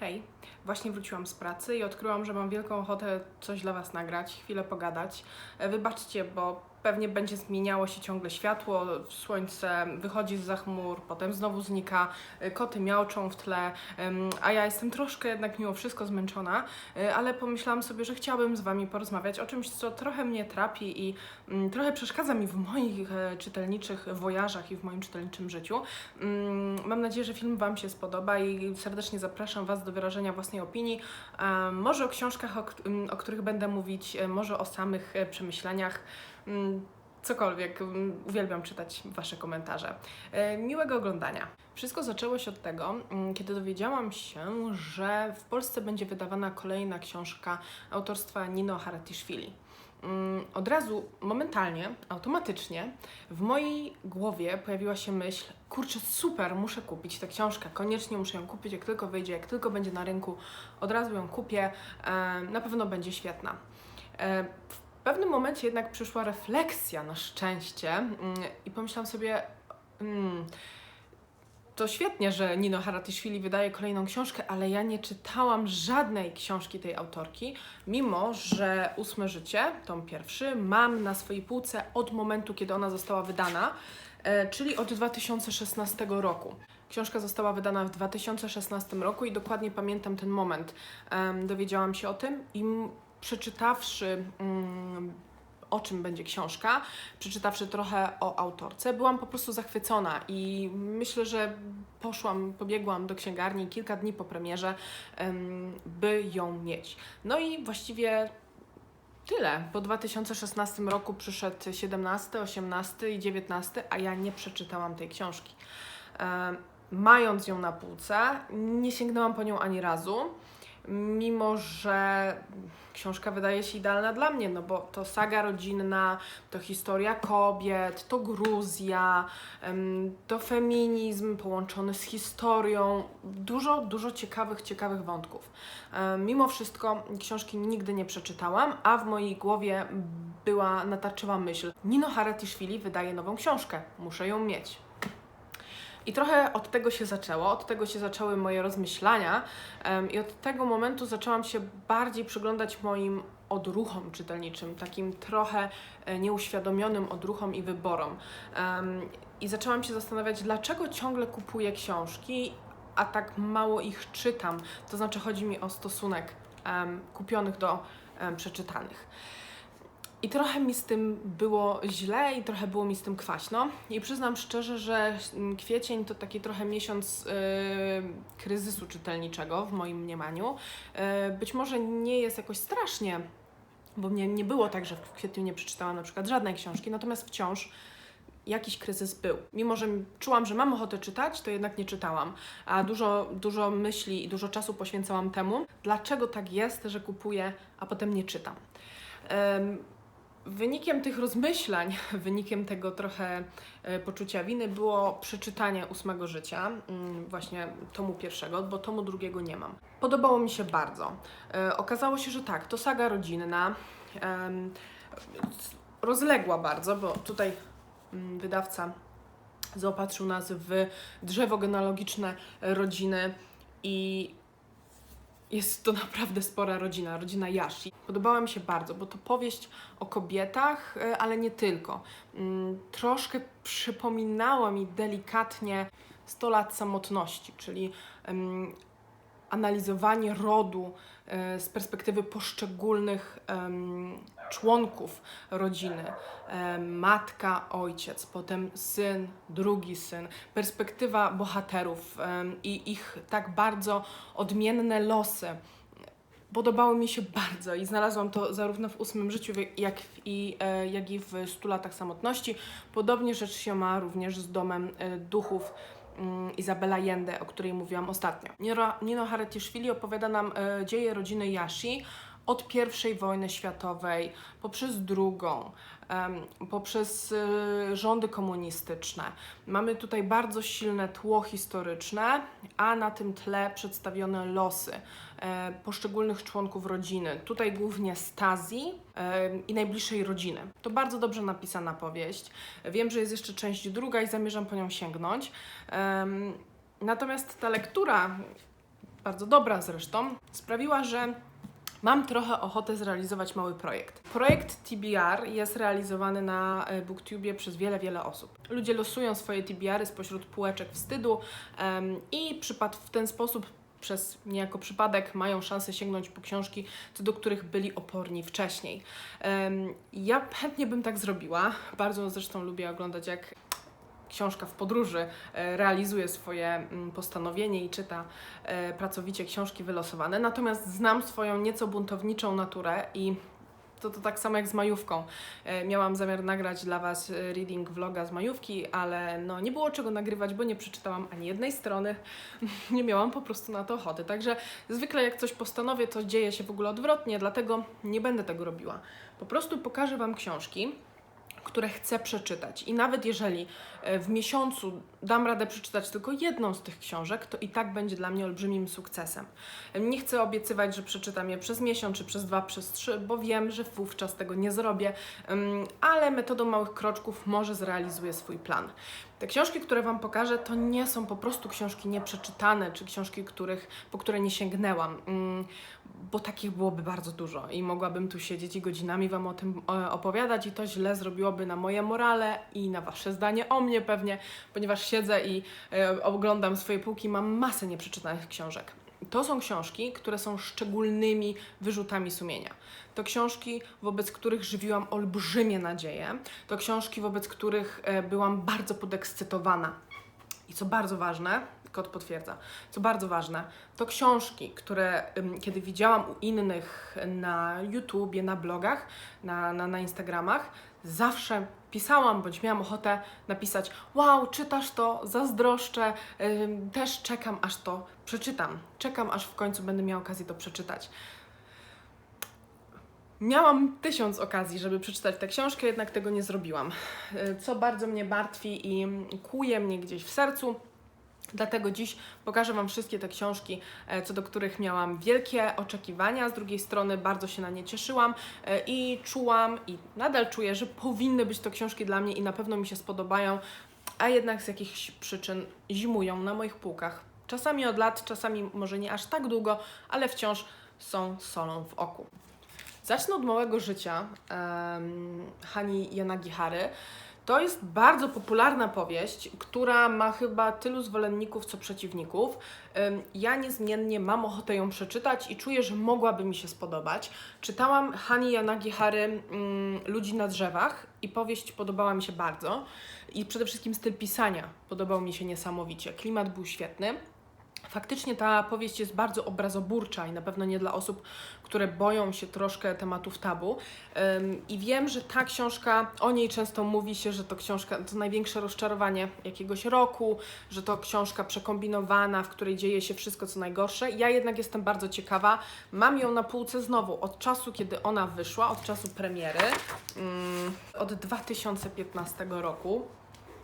Hej, właśnie wróciłam z pracy i odkryłam, że mam wielką ochotę coś dla Was nagrać, chwilę pogadać. E, Wybaczcie, bo pewnie będzie zmieniało się ciągle światło, słońce wychodzi z chmur, potem znowu znika, e, koty miauczą w tle, a ja jestem troszkę jednak mimo wszystko zmęczona, e, ale pomyślałam sobie, że chciałabym z Wami porozmawiać o czymś, co trochę mnie trapi i mm, trochę przeszkadza mi w moich e, czytelniczych wojażach i w moim czytelniczym życiu. Mm, Mam nadzieję, że film Wam się spodoba i serdecznie zapraszam Was do wyrażenia własnej opinii. E, Może o książkach, o, mm, których będę mówić, e, może o samych przemyśleniach. Mm, Cokolwiek, mm, uwielbiam czytać Wasze komentarze. E, Miłego oglądania. Wszystko zaczęło się od tego, mm, kiedy dowiedziałam się, że w Polsce będzie wydawana kolejna książka autorstwa Nino Haratiszvili. Mm, Od razu, momentalnie, automatycznie w mojej głowie pojawiła się myśl, kurczę, super, muszę kupić tę książkę, koniecznie muszę ją kupić, jak tylko wyjdzie, jak tylko będzie na rynku, od razu ją kupię, e, na pewno będzie świetna. E, W pewnym momencie jednak przyszła refleksja na szczęście mm, i pomyślałam sobie, mm, to świetnie, że Nino Haratiszvili wydaje kolejną książkę, ale ja nie czytałam żadnej książki tej autorki, mimo że Ósme Życie, tom pierwszy, mam na swojej półce od momentu, kiedy ona została wydana, e, czyli od 2016 roku. Książka została wydana w 2016 roku i dokładnie pamiętam ten moment. Dowiedziałam się o tym i przeczytawszy mm, o czym będzie książka, przeczytawszy trochę o autorce, byłam po prostu zachwycona i myślę, że poszłam, pobiegłam do księgarni kilka dni po premierze, em, by ją mieć. No i właściwie tyle. Po 2016 roku przyszedł 17, 18 i 19, a ja nie przeczytałam tej książki. Em, Mając ją na półce, nie sięgnęłam po nią ani razu, mimo że książka wydaje się idealna dla mnie, no bo to saga rodzinna, to historia kobiet, to Gruzja, to feminizm połączony z historią, dużo, dużo ciekawych, ciekawych wątków. Mimo wszystko książki nigdy nie przeczytałam, a w mojej głowie była natarczyła myśl: Nino Haratiszvili wydaje nową książkę, muszę ją mieć. I trochę od tego się zaczęło, od tego się zaczęły moje rozmyślania em, i od tego momentu zaczęłam się bardziej przyglądać moim odruchom czytelniczym, takim trochę e, nieuświadomionym odruchom i wyborom. Em, I zaczęłam się zastanawiać, dlaczego ciągle kupuję książki, a tak mało ich czytam. To znaczy chodzi mi o stosunek em, kupionych do em, przeczytanych. I trochę mi z tym było źle i trochę było mi z tym kwaśno. I przyznam szczerze, że kwiecień to taki trochę miesiąc yy, kryzysu czytelniczego w moim mniemaniu. Yy, być może nie jest jakoś strasznie, bo mnie nie było tak, że w kwietniu nie przeczytałam na przykład żadnej książki, natomiast wciąż jakiś kryzys był. Mimo, że czułam, że mam ochotę czytać, to jednak nie czytałam. A dużo, dużo myśli i dużo czasu poświęcałam temu, dlaczego tak jest, że kupuję, a potem nie czytam. Wynikiem tych rozmyślań, wynikiem tego trochę e, poczucia winy było przeczytanie ósmego życia, mm, właśnie tomu pierwszego, bo tomu drugiego nie mam. Podobało mi się bardzo. E, Okazało się, że tak, to saga rodzinna, rozległa bardzo, bo tutaj mm, wydawca zaopatrzył nas w drzewo genealogiczne rodziny i jest to naprawdę spora rodzina, rodzina Yashi. Podobała mi się bardzo, bo to powieść o kobietach, e, ale nie tylko. Mm, Troszkę przypominała mi delikatnie 100 lat samotności, czyli analizowanie rodu e, z perspektywy poszczególnych członków rodziny. E, Matka, ojciec, potem syn, drugi syn, perspektywa bohaterów em, i ich tak bardzo odmienne losy. Podobało mi się bardzo i znalazłam to zarówno w ósmym życiu, jak, i, e, jak i w stu latach samotności. Podobnie rzecz się ma również z domem e, duchów mm, Izabela Jende, o której mówiłam ostatnio. Nino, Haratiszvili opowiada nam e, dzieje rodziny Yashi od I wojny światowej, poprzez drugą, poprzez e, rządy komunistyczne. Mamy tutaj bardzo silne tło historyczne, a na tym tle przedstawione losy e, poszczególnych członków rodziny. Tutaj głównie Stazji e, i najbliższej rodziny. To bardzo dobrze napisana powieść. Wiem, że jest jeszcze część druga i zamierzam po nią sięgnąć. Natomiast ta lektura bardzo dobra zresztą, sprawiła, że mam trochę ochotę zrealizować mały projekt. Projekt TBR jest realizowany na e, BookTubie przez wiele, wiele osób. Ludzie losują swoje TBR-y spośród półeczek wstydu em, i przypad w ten sposób przez niejako przypadek mają szansę sięgnąć po książki, co do których byli oporni wcześniej. Em, ja chętnie bym tak zrobiła. Bardzo zresztą lubię oglądać, jak książka w podróży e, realizuje swoje mm, postanowienie i czyta e, pracowicie książki wylosowane. Natomiast znam swoją nieco buntowniczą naturę i to, to tak samo jak z majówką. E, Miałam zamiar nagrać dla Was reading vloga z majówki, ale no nie było czego nagrywać, bo nie przeczytałam ani jednej strony. Nie miałam po prostu na to ochoty. Także zwykle jak coś postanowię, to dzieje się w ogóle odwrotnie, dlatego nie będę tego robiła. Po prostu pokażę Wam książki, które chcę przeczytać. I nawet jeżeli w miesiącu dam radę przeczytać tylko jedną z tych książek, to i tak będzie dla mnie olbrzymim sukcesem. Nie chcę obiecywać, że przeczytam je przez miesiąc, czy przez dwa, przez trzy, bo wiem, że wówczas tego nie zrobię, ale metodą małych kroczków może zrealizuję swój plan. Te książki, które Wam pokażę, to nie są po prostu książki nieprzeczytane, czy książki, których, po które nie sięgnęłam, Ym, bo takich byłoby bardzo dużo i mogłabym tu siedzieć i godzinami Wam o tym e, opowiadać i to źle zrobiłoby na moje morale i na Wasze zdanie o mnie pewnie, ponieważ siedzę i e, oglądam swoje półki, mam masę nieprzeczytanych książek. To są książki, które są szczególnymi wyrzutami sumienia. To książki, wobec których żywiłam olbrzymie nadzieje. To książki, wobec których e, byłam bardzo podekscytowana. I co bardzo ważne, kot potwierdza, co bardzo ważne, to książki, które kiedy widziałam u innych na YouTubie, na blogach, na, na, na Instagramach, zawsze pisałam, bądź miałam ochotę napisać: Wow, czytasz to, zazdroszczę, też czekam, aż to przeczytam. Czekam, aż w końcu będę miała okazję to przeczytać. Miałam tysiąc okazji, żeby przeczytać tę książkę, jednak tego nie zrobiłam. Y, Co bardzo mnie martwi i kłuje mnie gdzieś w sercu. Dlatego dziś pokażę Wam wszystkie te książki, e, co do których miałam wielkie oczekiwania. Z drugiej strony bardzo się na nie cieszyłam e, i czułam i nadal czuję, że powinny być to książki dla mnie i na pewno mi się spodobają, a jednak z jakichś przyczyn zimują na moich półkach. Czasami od lat, czasami może nie aż tak długo, ale wciąż są solą w oku. Zacznę od małego życia um, Hani Yanagihary. To jest bardzo popularna powieść, która ma chyba tylu zwolenników, co przeciwników. Ja niezmiennie mam ochotę ją przeczytać i czuję, że mogłaby mi się spodobać. Czytałam Hani Yanagihary mm, Ludzi na drzewach i powieść podobała mi się bardzo. I przede wszystkim styl pisania podobał mi się niesamowicie. Klimat był świetny. Faktycznie ta powieść jest bardzo obrazoburcza i na pewno nie dla osób, które boją się troszkę tematów tabu. I wiem, że ta książka, o niej często mówi się, że to książka to największe rozczarowanie jakiegoś roku, że to książka przekombinowana, w której dzieje się wszystko co najgorsze. Ja jednak jestem bardzo ciekawa. Mam ją na półce znowu od czasu, kiedy ona wyszła, od czasu premiery, ym, od 2015 roku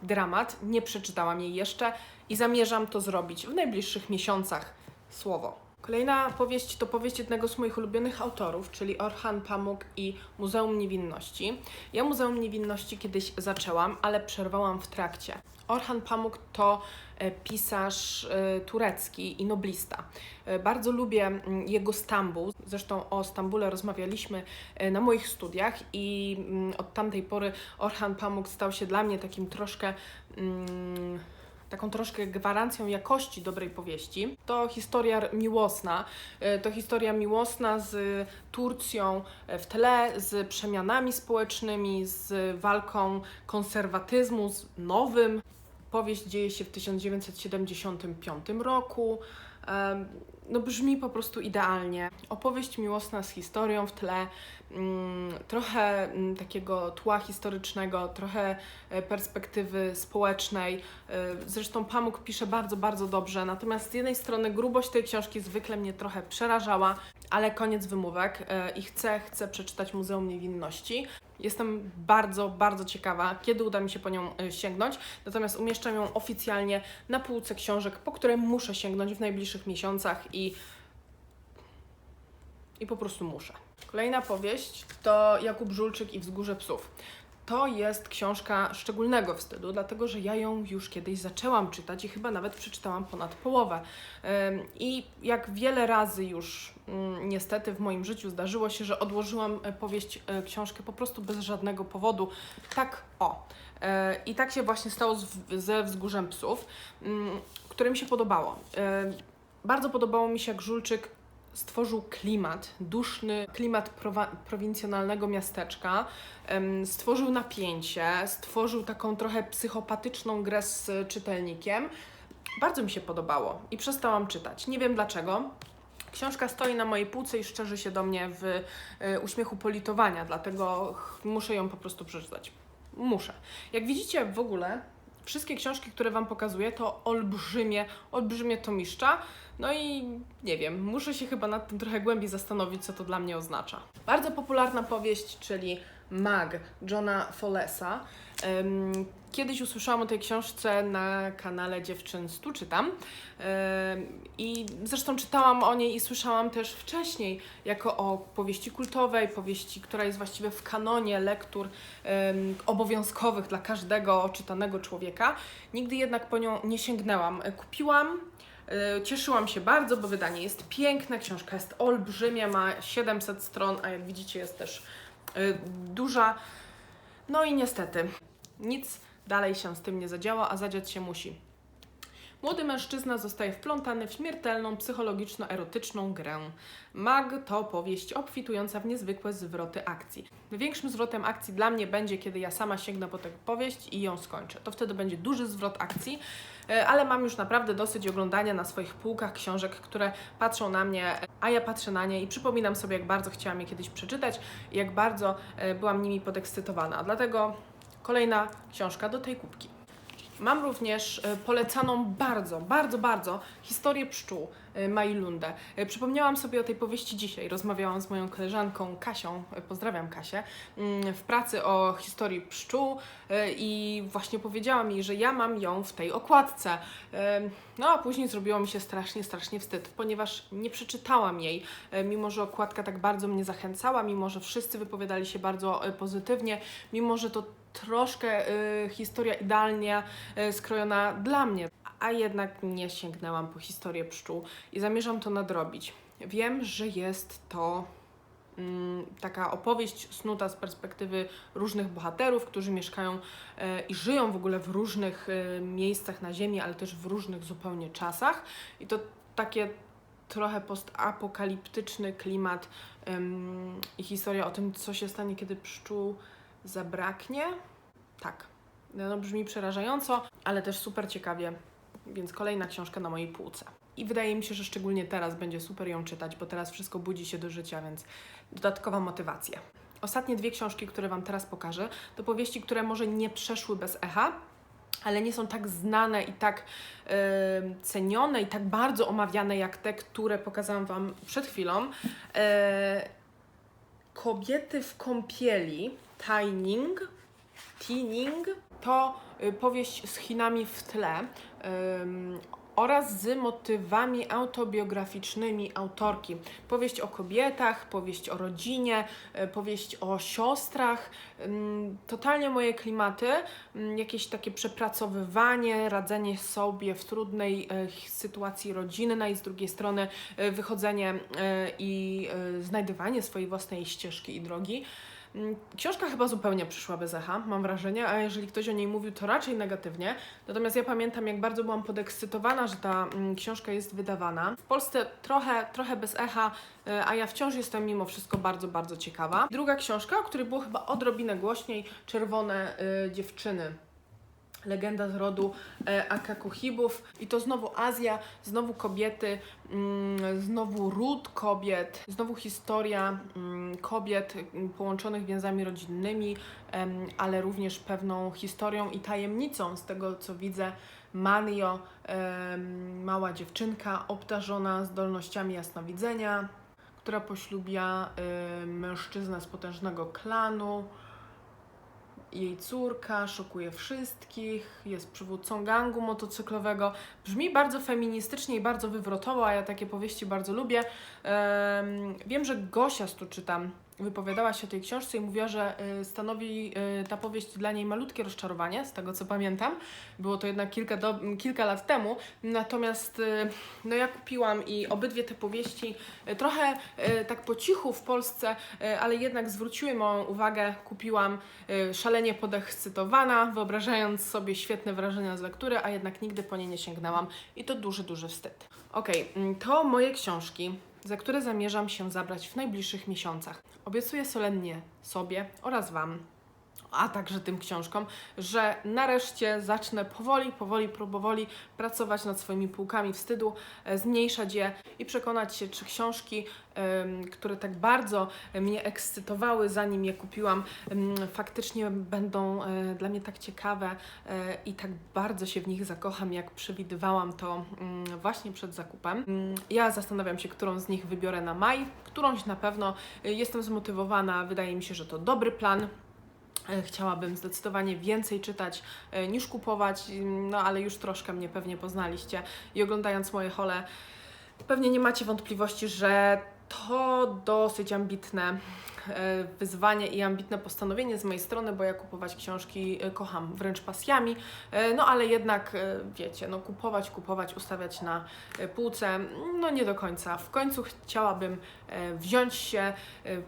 dramat. Nie przeczytałam jej jeszcze i zamierzam to zrobić w najbliższych miesiącach. Słowo. Kolejna powieść to powieść jednego z moich ulubionych autorów, czyli Orhan Pamuk i Muzeum Niewinności. Ja Muzeum Niewinności kiedyś zaczęłam, ale przerwałam w trakcie. Orhan Pamuk to e, pisarz e, turecki i noblista. E, Bardzo lubię jego Stambuł. Zresztą o Stambule rozmawialiśmy na moich studiach i od tamtej pory Orhan Pamuk stał się dla mnie takim troszkę mm, taką troszkę gwarancją jakości dobrej powieści. To historia miłosna. To historia miłosna z Turcją w tle, z przemianami społecznymi, z walką konserwatyzmu z nowym. Powieść dzieje się w 1975 roku. No brzmi po prostu idealnie. Opowieść miłosna z historią w tle, mm, trochę mm, takiego tła historycznego, trochę e, perspektywy społecznej. E, Zresztą Pamuk pisze bardzo, bardzo dobrze. Natomiast z jednej strony grubość tej książki zwykle mnie trochę przerażała, ale koniec wymówek e, i chcę, chcę przeczytać Muzeum Niewinności. Jestem bardzo, bardzo ciekawa, kiedy uda mi się po nią e, sięgnąć. Natomiast umieszczam ją oficjalnie na półce książek, po które muszę sięgnąć w najbliższych miesiącach i, i po prostu muszę. Kolejna powieść to Jakub Żulczyk i Wzgórze Psów. To jest książka szczególnego wstydu, dlatego że ja ją już kiedyś zaczęłam czytać i chyba nawet przeczytałam ponad połowę. I jak wiele razy już mm, niestety w moim życiu zdarzyło się, że odłożyłam e, powieść, e, książkę po prostu bez żadnego powodu. Tak, o. E, I tak się właśnie stało ze Wzgórzem Psów, mm, które mi się podobało. Bardzo podobało mi się, jak Żulczyk stworzył klimat, duszny klimat prowincjonalnego miasteczka, stworzył napięcie, stworzył taką trochę psychopatyczną grę z czytelnikiem. Bardzo mi się podobało i przestałam czytać. Nie wiem dlaczego. Książka stoi na mojej półce i szczerzy się do mnie w e, uśmiechu politowania, dlatego muszę ją po prostu przeczytać. Muszę. Jak widzicie w ogóle, wszystkie książki, które Wam pokazuję, to olbrzymie, olbrzymie tomiszcza. No i nie wiem, muszę się chyba nad tym trochę głębiej zastanowić, co to dla mnie oznacza. Bardzo popularna powieść, czyli Mag Johna Follesa. Em, Kiedyś usłyszałam o tej książce na kanale Dziewczyn Stu Czytam i zresztą czytałam o niej i słyszałam też wcześniej jako o powieści kultowej, powieści, która jest właściwie w kanonie lektur obowiązkowych dla każdego czytanego człowieka. Nigdy jednak po nią nie sięgnęłam. Kupiłam, e, cieszyłam się bardzo, bo wydanie jest piękne, książka jest olbrzymia, ma 700 stron, a jak widzicie jest też duża. No i niestety nic dalej się z tym nie zadziała, a zadziać się musi. Młody mężczyzna zostaje wplątany w śmiertelną, psychologiczno-erotyczną grę. Mag to powieść obfitująca w niezwykłe zwroty akcji. Największym zwrotem akcji dla mnie będzie, kiedy ja sama sięgnę po tę powieść i ją skończę. To wtedy będzie duży zwrot akcji, e, ale mam już naprawdę dosyć oglądania na swoich półkach książek, które patrzą na mnie, a ja patrzę na nie i przypominam sobie, jak bardzo chciałam je kiedyś przeczytać jak bardzo e, byłam nimi podekscytowana. Dlatego kolejna książka do tej kubki. Mam również e, polecaną bardzo, bardzo, bardzo historię pszczół e, Mai Lunde. E, Przypomniałam sobie o tej powieści dzisiaj. Rozmawiałam z moją koleżanką Kasią, pozdrawiam Kasię, mm, w pracy o historii pszczół i właśnie powiedziała mi, że ja mam ją w tej okładce. No a później zrobiło mi się strasznie, strasznie wstyd, ponieważ nie przeczytałam jej, mimo że okładka tak bardzo mnie zachęcała, mimo że wszyscy wypowiadali się bardzo pozytywnie, mimo że to troszkę y, historia idealnie y, skrojona dla mnie, a jednak nie sięgnęłam po historię pszczół i zamierzam to nadrobić. Wiem, że jest to mm, taka opowieść snuta z perspektywy różnych bohaterów, którzy mieszkają y, i żyją w ogóle w różnych y, miejscach na Ziemi, ale też w różnych zupełnie czasach. I to takie trochę postapokaliptyczny klimat i historia o tym, co się stanie, kiedy pszczół zabraknie. Tak. No, brzmi przerażająco, ale też super ciekawie, więc kolejna książka na mojej półce. I wydaje mi się, że szczególnie teraz będzie super ją czytać, bo teraz wszystko budzi się do życia, więc dodatkowa motywacja. Ostatnie dwie książki, które Wam teraz pokażę, to powieści, które może nie przeszły bez echa, ale nie są tak znane i tak e, cenione i tak bardzo omawiane jak te, które pokazałam Wam przed chwilą. E, Kobiety w kąpieli, Tining, Tining, to y, powieść z Chinami w tle ym, oraz z motywami autobiograficznymi autorki. Powieść o kobietach, powieść o rodzinie, y, powieść o siostrach. Ym, totalnie moje klimaty, ym, jakieś takie przepracowywanie, radzenie sobie w trudnej y, sytuacji rodzinnej, z drugiej strony wychodzenie i znajdywanie swojej własnej ścieżki i drogi. Mm, Książka chyba zupełnie przyszła bez echa, mam wrażenie, a jeżeli ktoś o niej mówił, to raczej negatywnie. Natomiast ja pamiętam, jak bardzo byłam podekscytowana, że ta mm, książka jest wydawana. W Polsce trochę, trochę bez echa, y, a ja wciąż jestem mimo wszystko bardzo, bardzo ciekawa. Druga książka, o której było chyba odrobinę głośniej, Czerwone y, dziewczyny. Legenda z rodu e, Akakuhibów i to znowu Azja, znowu kobiety, mm, znowu ród kobiet, znowu historia mm, kobiet mm, połączonych więzami rodzinnymi, em, ale również pewną historią i tajemnicą z tego co widzę. Manio, mała dziewczynka obdarzona zdolnościami jasnowidzenia, która poślubia y, mężczyznę z potężnego klanu jej córka szokuje wszystkich, jest przywódcą gangu motocyklowego. Brzmi bardzo feministycznie i bardzo wywrotowo, a ja takie powieści bardzo lubię. Em, wiem, że Gosia tu czytam wypowiadała się o tej książce i mówiła, że y, stanowi y, ta powieść dla niej malutkie rozczarowanie, z tego co pamiętam. Było to jednak kilka, do, kilka lat temu. Natomiast y, no ja kupiłam i obydwie te powieści trochę tak po cichu w Polsce, ale jednak zwróciły moją uwagę. Kupiłam szalenie podekscytowana, wyobrażając sobie świetne wrażenia z lektury, a jednak nigdy po nie nie sięgnęłam i to duży, duży wstyd. Okej, mm, to moje książki, za które zamierzam się zabrać w najbliższych miesiącach. Obiecuję solennie sobie oraz Wam, a także tym książkom, że nareszcie zacznę powoli, powoli, powoli pracować nad swoimi półkami wstydu, e, zmniejszać je i przekonać się, czy książki, które tak bardzo mnie ekscytowały, zanim je kupiłam, faktycznie będą e, dla mnie tak ciekawe e, i tak bardzo się w nich zakocham, jak przewidywałam to mm, właśnie przed zakupem. Mm, Ja zastanawiam się, którą z nich wybiorę na maj, którąś na pewno. Jestem zmotywowana, wydaje mi się, że to dobry plan. E, Chciałabym zdecydowanie więcej czytać e, niż kupować, mm, no ale już troszkę mnie pewnie poznaliście i oglądając moje hole, pewnie nie macie wątpliwości, że to dosyć ambitne e, wyzwanie i ambitne postanowienie z mojej strony, bo ja kupować książki kocham wręcz pasjami, no ale jednak wiecie, no kupować, kupować, ustawiać na półce, no nie do końca. W końcu chciałabym wziąć się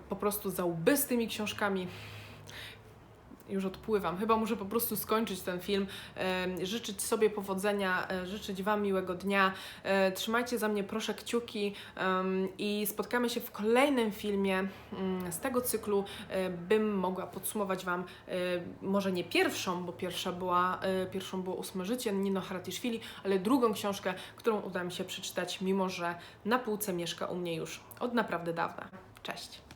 po prostu za łby z tymi książkami, już odpływam. Chyba muszę po prostu skończyć ten film. Życzyć sobie powodzenia, e, życzyć Wam miłego dnia. E, trzymajcie za mnie proszę kciuki i spotkamy się w kolejnym filmie mm, z tego cyklu. E, bym mogła podsumować Wam może nie pierwszą, bo pierwsza była, pierwszą było Ósme Życie Nino Haratiszwili, ale drugą książkę, którą uda mi się przeczytać, mimo że na półce mieszka u mnie już od naprawdę dawna. Cześć!